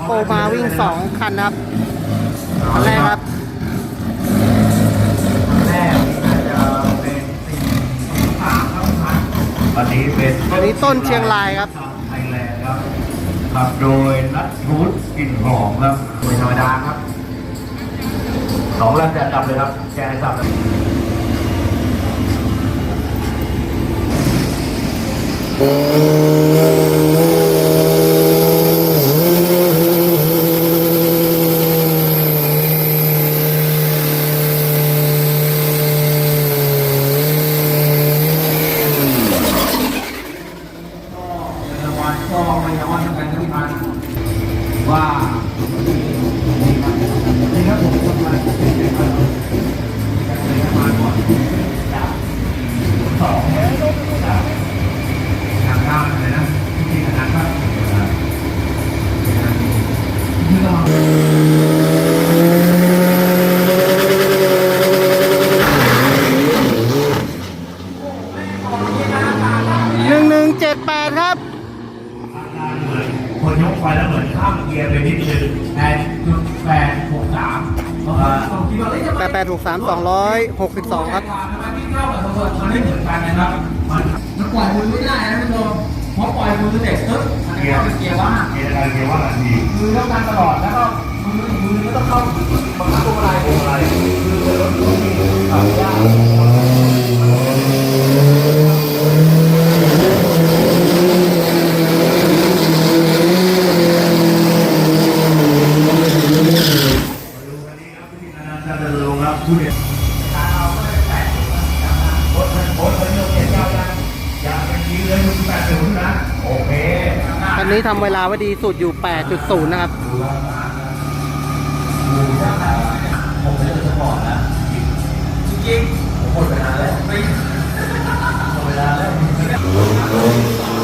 สองคันนะครับคันแรกครับแรกอาจจะเป็นสี่สามครับวันนี้เป็นวันนี้ต้นเชียงรายครับไทยแลนด์ครับขับโดยนัทรูทกลิ่นหอมครับโดยธรรมดาครับสองแรงแดดดับเลยครับแกให้ทราบเลยรา งวัลก็ไม่ยอมทำการที่พันว่า เหมือนคนยกไฟแล้วเหมือนข้ามเกียร์ไปนิดนึงแปดจุดแปดหกสามผมคิดว่าเอ้ยจะแปดแปดถูกสามสองร้อยหกสิบสองครับทำไมที่เข้ากับโซนมันไม่เหมือนกันนะครับ มันมันปล่อยมือไม่ได้นะท่านผู้ชมเพราะปล่อยมือเสร็จปึ๊บมันจะเข้าเป็นเกียร์ว่าง เกียร์อะไรเกียร์ว่าอะไรดีมือต้องการตลอดแล้วก็มือมือก็ต้องเข้าบังคับตัวอะไรตัวอะไรคือรถรถที่ขับยาก จะเดินลงครับผู้เรียนโคตรโคตรเป็นเกียร์ยาวยัง อันนี้ทำเวลาไว้ดีสุดอยู่ 8.0 นะครับผมไม่ได้จะบอกนะจริงๆผมหมดเวลาแล้วไม่หมดเวลาแล้ว